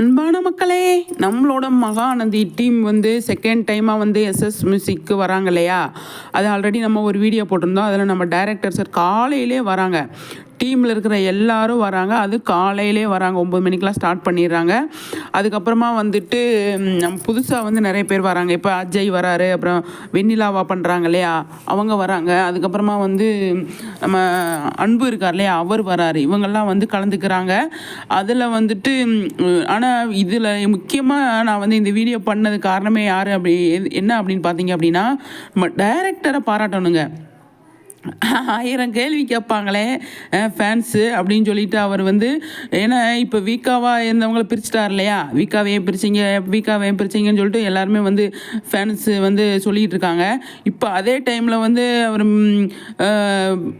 அன்பான மக்களே நம்மளோட மகாநதி டீம் வந்து செகண்ட் டைமாக வந்து எஸ்எஸ் மியூசிக்கு வராங்க இல்லையா? அது ஆல்ரெடி நம்ம ஒரு வீடியோ போட்டிருந்தோம். அதில் நம்ம டைரக்டர் சார் காலையிலே வராங்க. டீமில் இருக்கிற எல்லாரும் வராங்க. அது காலையிலே வராங்க. ஒம்பது மணிக்கெலாம் ஸ்டார்ட் பண்ணிடுறாங்க. அதுக்கப்புறமா வந்துட்டு புதுசாக வந்து நிறைய பேர் வராங்க. இப்போ அஜய் வராரு அப்புறம் வெண்ணிலாவா பண்ணுறாங்க இல்லையா? அவங்க வராங்க. அதுக்கப்புறமா வந்து நம்ம அன்பு இருக்கார் இல்லையா? அவர் வராரு. இவங்கெல்லாம் வந்து கலந்துக்கிறாங்க. அதில் வந்துட்டு ஆனால் இதில் முக்கியமாக நான் வந்து இந்த வீடியோ பண்ணது காரணமே யார் அப்படி எது- என்ன அப்படின்னு பார்த்தீங்க அப்படின்னா நம்ம டைரக்டரை பாராட்டணுங்க. ஆயிரம் கேள்வி கேட்பாங்களே ஃபேன்ஸு அப்படின்னு சொல்லிட்டு அவர் வந்து ஏன்னா இப்போ வீக்காவாக இருந்தவங்கள பிரிச்சுட்டார் இல்லையா? வீக்காவை ஏன் பிரிச்சிங்க? வீக்காவை ஏன் பிரிச்சிங்கன்னு சொல்லிட்டு எல்லாருமே வந்து ஃபேன்ஸு வந்து சொல்லிகிட்டு இருக்காங்க. இப்போ அதே டைமில் வந்து அவர்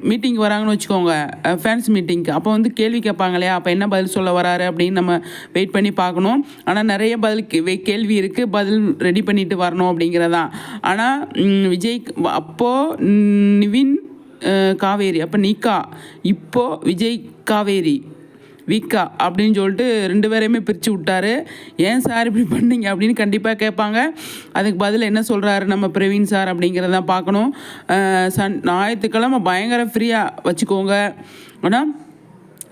மீட்டிங் வராங்கன்னு வச்சுக்கோங்க. ஃபேன்ஸ் மீட்டிங்க்கு அப்போ வந்து கேள்வி கேட்பாங்க இல்லையா? அப்போ என்ன பதில் சொல்ல வராரு அப்படின்னு நம்ம வெயிட் பண்ணி பார்க்கணும். ஆனால் நிறைய பதில் கே- கேள்வி இருக்குது பதில் ரெடி பண்ணிட்டு வரணும் அப்படிங்கிறதான். ஆனால் விஜய் அப்போது நிவின் காவேரி. அப்போ நிக்கா. இப்போ விஜய் காவேரி. விக்கா அப்படின்னு சொல்லிட்டு ரெண்டு பேரையுமே பிரித்து விட்டாரு. ஏன் சார் இப்படி பண்ணீங்க அப்படின்னு கண்டிப்பாக கேட்பாங்க. அதுக்கு பதில் என்ன சொல்கிறாரு நம்ம பிரவீன் சார் அப்படிங்கிறத பார்க்கணும். சன் ஞாயிற்றுக்கிழமை பயங்கர ஃப்ரீயாக வச்சுக்கோங்க. ஆனால்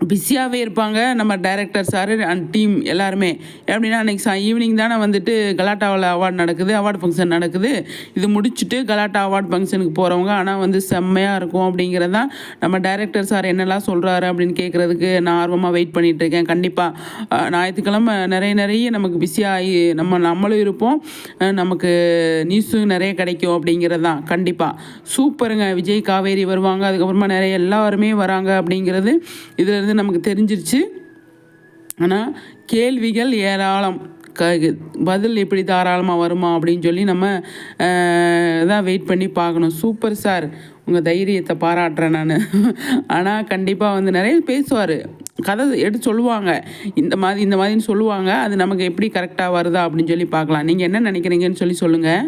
பிஸியாகவே இருப்பாங்க. நம்ம டைரக்டர் சார் அண்ட் டீம் எல்லாருமே. எப்படின்னா அன்றைக்கி சா ஈவினிங் தானே வந்துட்டு கலாட்டாவில் அவார்டு நடக்குது அவார்டு ஃபங்க்ஷன் நடக்குது. இது முடிச்சுட்டு கலாட்டா அவார்டு ஃபங்க்ஷனுக்கு போகிறவங்க ஆனால் வந்து செம்மையாக இருக்கும் அப்படிங்கிறது தான் நம்ம டைரக்டர் சார் என்னெல்லாம் சொல்கிறாரு அப்படின்னு கேட்குறதுக்கு நான் ஆர்வமாக வெயிட் பண்ணிகிட்ருக்கேன் கண்டிப்பாக ஞாயிற்றுக்கிழமை நிறைய நிறைய நமக்கு பிஸியாகி நம்ம நம்மளும் இருப்போம். நமக்கு நியூஸும் நிறைய கிடைக்கும் அப்படிங்கிறது தான். கண்டிப்பாக சூப்பருங்க. விஜய் காவேரி வருவாங்க. அதுக்கப்புறமா நிறைய எல்லாருமே வராங்க அப்படிங்கிறது. இதில் அப்படிங்கிறது நமக்கு தெரிஞ்சிருச்சு. ஆனால் கேள்விகள் ஏராளம். க பதில் எப்படி தாராளமாக வருமா அப்படின்னு சொல்லி நம்ம தான் வெயிட் பண்ணி பார்க்கணும். சூப்பர் சார் உங்கள் தைரியத்தை பாராட்டுறேன் நான். ஆனால் கண்டிப்பாக வந்து நிறைய பேசுவார். கதை எடுத்து சொல்லுவாங்க. இந்த மாதிரி இந்த மாதிரின்னு சொல்லுவாங்க. அது நமக்கு எப்படி கரெக்டாக வருதா அப்படின்னு சொல்லி பார்க்கலாம். நீங்கள் என்ன நினைக்கிறீங்கன்னு சொல்லி சொல்லுங்கள்